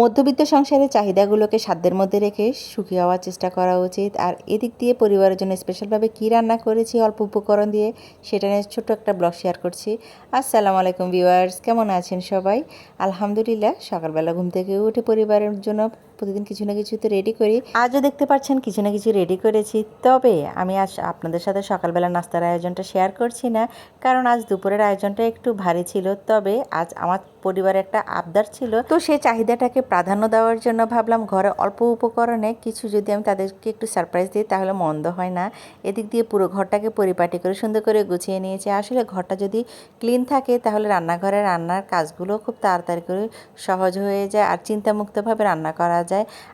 মধ্যবিত্ত সংসারের চাহিদাগুলোকে সাধ্যের মধ্যে রেখে সুখী হওয়ার চেষ্টা করা উচিত। আর এদিক দিয়ে পরিবারের জন্য স্পেশালভাবে কী রান্না করেছি অল্প উপকরণ দিয়ে, সেটা নিয়ে ছোট্ট একটা ব্লগ শেয়ার করছি। আসসালামু আলাইকুম ভিউয়ার্স কেমন আছেন সবাই? আলহামদুলিল্লাহ, সকালবেলা ঘুম থেকে উঠে পরিবারের জন্য প্রতিদিন কিছু না কিছু তো রেডি করি। আজও দেখতে পাচ্ছেন কিছু না কিছু রেডি করেছি। তবে আমি আজ আপনাদের সাথে সকালবেলা নাস্তার আয়োজনটা শেয়ার করছি না, কারণ আজ দুপুরের আয়োজনটা একটু ভারী ছিল। তবে আজ আমার পরিবারে একটা আবদার ছিল। তো সেই চাহিদাটাকে প্রাধান্য দেওয়ার জন্য ভাবলাম, ঘরে অল্প উপকরণে কিছু যদি আমি তাদেরকে একটু সারপ্রাইজ দিই, তাহলে মন্দ হয় না। এদিক দিয়ে পুরো ঘরটাকে পরিপাটি করে সুন্দর করে গুছিয়ে নিয়েছি। আসলে ঘরটা যদি ক্লিন থাকে, তাহলে রান্নাঘরে রান্নার কাজগুলো খুব তাড়াতাড়ি করে সহজ হয়ে যায়। আর চিন্তামুক্তভাবে রান্না করা যায়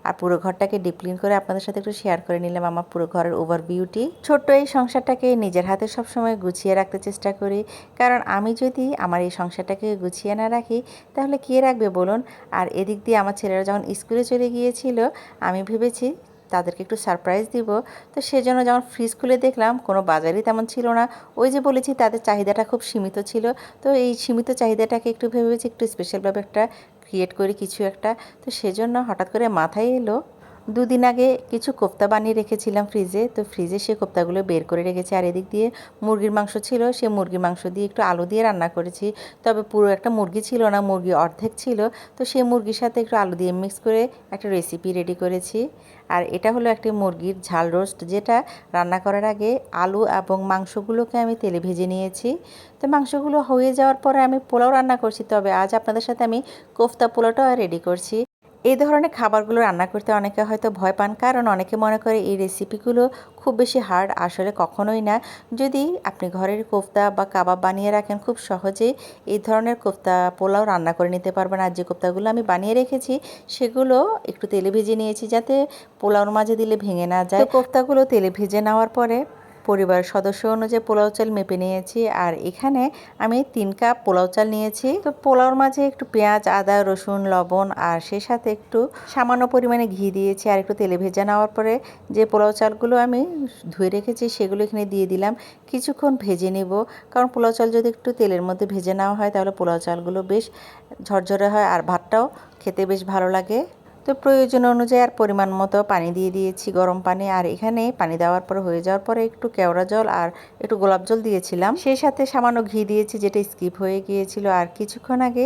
আর পুরো ঘরটাকে ডিপ্লিন করে আপনাদের সাথে একটু শেয়ার করে নিলাম আমার পুরো ঘরের ওভার বিউটি ছোট্ট এই সংসারটাকে নিজের হাতে সবসময় গুছিয়ে রাখতে চেষ্টা করি। কারণ আমি যদি আমার এই সংসারটাকে গুছিয়ে না রাখি, তাহলে কে রাখবে বলুন? আর এদিক দিয়ে আমার ছেলেরা যখন স্কুলে চলে গিয়েছিল, আমি ভেবেছি তাদেরকে একটু সারপ্রাইজ দিব। তো সেজন্য যেমন ফ্রিজ খুলে দেখলাম, কোনো বাজারই তেমন ছিল না। ওই যে বলেছি, তাদের চাহিদাটা খুব সীমিত ছিল। তো এই সীমিত চাহিদাটাকে একটু ভেবেছি, একটু স্পেশালভাবে একটা ক্রিয়েট করি, কিছু একটা। তো সেজন্য হঠাৎ করে মাথায় এলো দুদিন আগে কিছু কোপ্তা বানিয়ে রেখেছিলাম ফ্রিজে, তো ফ্রিজে সে কোপ্তাগুলো বের করে রেখেছি। আর এদিক দিয়ে মুরগির মাংস ছিল, সে মুরগির মাংস দিয়ে একটু আলু দিয়ে রান্না করেছি। তবে পুরো একটা মুরগি ছিল না, মুরগি অর্ধেক ছিল, তো সেই মুরগির সাথে একটু আলু দিয়ে মিক্স করে একটা রেসিপি রেডি করেছি। আর এটা হলো একটি মুরগির ঝাল রোস্ট যেটা রান্না করার আগে আলু এবং মাংসগুলোকে আমি তেলে ভেজে নিয়েছি। তো মাংসগুলো হয়ে যাওয়ার পরে আমি পোলাও রান্না করছি, তবে আজ আপনাদের সাথে আমি কোফতা পোলাওটাও রেডি করছি। এই ধরনের খাবারগুলো রান্না করতে অনেকে হয়তো ভয় পান, কারণ অনেকে মনে করে এই রেসিপিগুলো খুব বেশি হার্ড আসলে কখনোই না। যদি আপনি ঘরের কোফতা বা কাবাব বানিয়ে রাখেন, খুব সহজেই এই ধরনের কোফতা পোলাও রান্না করে নিতে পারবেন। আর যে কোফতাগুলো আমি বানিয়ে রেখেছি, সেগুলো একটু তেলে ভেজে নিয়েছি যাতে পোলাওর মাঝে দিলে ভেঙে না যায়। কোফতাগুলো তেলে ভেজে নেওয়ার পরে পরিবার সদস্য অনুযায়ী পোলাও চাল মেপে নিয়েছি। আর এখানে আমি তিন কাপ পোলাও চাল নিয়েছি। তো পোলাওর মাঝে একটু পেঁয়াজ, আদা, রসুন, লবণ আর সেই সাথে একটু সামান্য পরিমাণে ঘি দিয়েছি আর একটু তেলে ভেজে নেওয়ার পরে যে পোলাও চালগুলো আমি ধুয়ে রেখেছি সেগুলো এখানে দিয়ে দিলাম। কিছুক্ষণ ভেজে নেব। কারণ পোলাও চাল যদি একটু তেলের মধ্যে ভেজে নেওয়া হয় তাহলে পোলাও চালগুলো বেশ ঝরঝরে হয় আর ভাতটাও খেতে বেশ ভালো লাগে। তো প্রয়োজন অনুযায়ী আর পরিমাণ মতো পানি দিয়ে দিয়েছি গরম পানি। আর এখানে পানি দেওয়ার পরে হয়ে যাওয়ার পরে একটু কেওড়া জল আর একটু গোলাপ জল দিয়েছিলাম। সেই সাথে সামান্য ঘি দিয়েছি যেটা স্কিপ হয়ে গিয়েছিল। আর কিছুক্ষণ আগে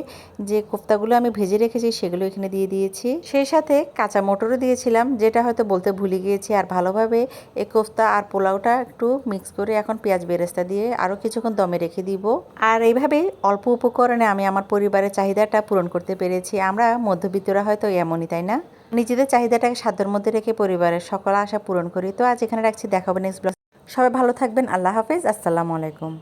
যে কোফতাগুলো আমি ভেজে রেখেছি সেগুলো এখানে দিয়ে দিয়েছি। সেই সাথে কাঁচা মটরও দিয়েছিলাম, যেটা হয়তো বলতে ভুলে গিয়েছি। আর ভালোভাবে এই কোফতা আর পোলাওটা একটু মিক্স করে এখন পেঁয়াজ বেরেস্তা দিয়ে আরও কিছুক্ষণ দমে রেখে দিব। আর এইভাবে অল্প উপকরণে আমি আমার পরিবারের চাহিদাটা পূরণ করতে পেরেছি। আমরা মধ্যবিত্তরা হয়তো এমনই, তাই না? নিজেদের চাহিদাটাকে সাধ্যের মধ্যে রেখে পরিবারের সকল আশা পূরণ করি। তো আজ এখানে রাখছি। দেখাবো নেক্সট ব্লগ সবাই ভালো থাকবেন। আল্লাহ হাফেজ। আসসালামু আলাইকুম।